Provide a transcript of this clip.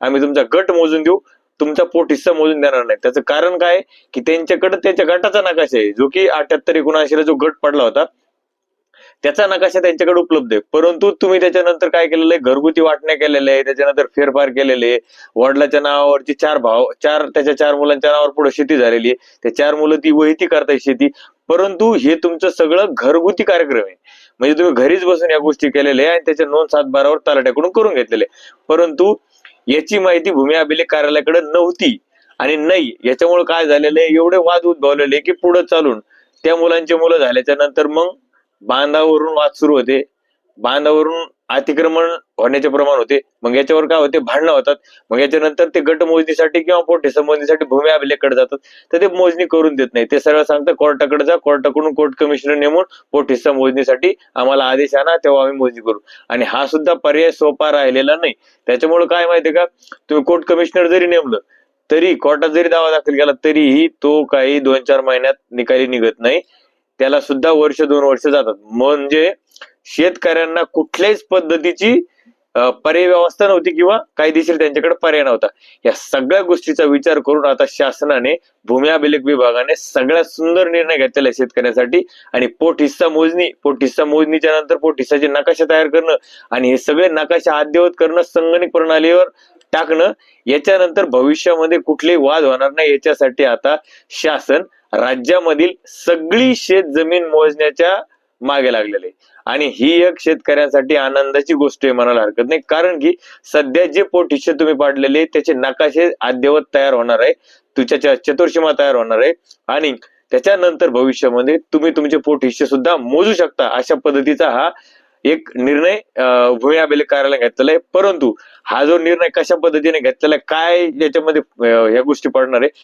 आम्ही तुमचा गट मोजून देऊ तुमचा पोट हिस्सा मोजून देणार नाही. त्याचं कारण काय? की त्यांच्याकडे त्यांच्या गटाचा नकाशा आहे. जो की अठ्याहत्तर एकोणऐंशीला जो गट पडला होता त्याचा नकाशा त्यांच्याकडे उपलब्ध आहे. परंतु तुम्ही त्याच्यानंतर काय केलेलं आहे? घरगुती वाटण्या केलेल्या आहे त्याच्यानंतर फेरफार केलेले आहे. वडिलाच्या नावावरची चार भाव चार त्याच्या चार मुलांच्या नावावर पुढे शेती झालेली आहे. त्या चार मुलं ती वहिती करताय शेती. परंतु हे तुमचं सगळं घरगुती कार्यक्रम आहे. म्हणजे तुम्ही घरीच बसून या गोष्टी केलेल्या आहे आणि त्याच्या नोंद सात बारावर तलाट्याकडून करून घेतलेले परंतु याची माहिती भूमी अभिलेख कार्यालयाकडे नव्हती. आणि नाही याच्यामुळे काय झालेलं आहे? एवढे वाद उद्भवलेले की पुढे चालून त्या मुलांचे मुलं झाल्याच्यानंतर मग बांधावरून वाद सुरू होते. बांधावरून अतिक्रमण होण्याचे प्रमाण होते. मग याच्यावर काय होते? भांडणं होतात. मग याच्यानंतर ते गट मोजणीसाठी किंवा पोटे संबंधीसाठी भूमी अभिलेखकडे जातात. तर ते मोजणी करून देत नाही. ते सरळ सांगतं कोर्टाकडे जा. कोर्टाकडून कोर्ट कमिशनर नेमून पोट हिस्सा मोजणीसाठी आम्हाला आदेश आणा तेव्हा आम्ही मोजणी करू. आणि हा सुद्धा पर्याय सोपा राहिलेला नाही. त्याच्यामुळे काय माहितीये का? तुम्ही कोर्ट कमिशनर जरी नेमलं तरी कोर्टात जरी दावा दाखल केला तरीही तो काही दोन चार महिन्यात निकाली निघत नाही. त्याला सुद्धा वर्ष दोन वर्ष जातात. म्हणजे शेतकऱ्यांना कुठल्याच पद्धतीची पर्यव्यवस्था पर्याय व्यवस्था नव्हती किंवा कायदेशीर त्यांच्याकडे पर्याय नव्हता. या सगळ्या गोष्टीचा विचार करून आता शासनाने भूमी अभिलेख विभागाने सगळ्यात सुंदर निर्णय घेतलेला आहे शेतकऱ्यांसाठी. आणि पोट हिस्सा मोजणी पोट हिस्सा मोजणीच्या नंतर पोट हिस्साचे नकाशा तयार करणं आणि हे सगळे नकाशे अद्ययावत करणं संगणक प्रणालीवर टाकणं याच्यानंतर भविष्यामध्ये कुठलेही वाद होणार नाही. याच्यासाठी आता शासन राज्यामधील सगळी शेत जमीन मोजण्याच्या मागे लागलेले. आणि ही एक शेतकऱ्यांसाठी आनंदाची गोष्ट आहे म्हणायला हरकत नाही. कारण की सध्या जे पोट तुम्ही पाडलेले त्याचे नकाशे अद्ययावत तयार होणार आहे. तुझ्या चतुर्सीमा तयार होणार आहे. आणि त्याच्यानंतर भविष्यामध्ये तुम्ही तुमचे पोट हिस्से सुद्धा मोजू शकता अशा पद्धतीचा हा एक निर्णय अं, भूमी अभिलेख कार्यालय घेतलेला आहे. परंतु हा जो निर्णय कशा पद्धतीने घेतलेला आहे काय याच्यामध्ये या ह्या गोष्टी पडणार आहे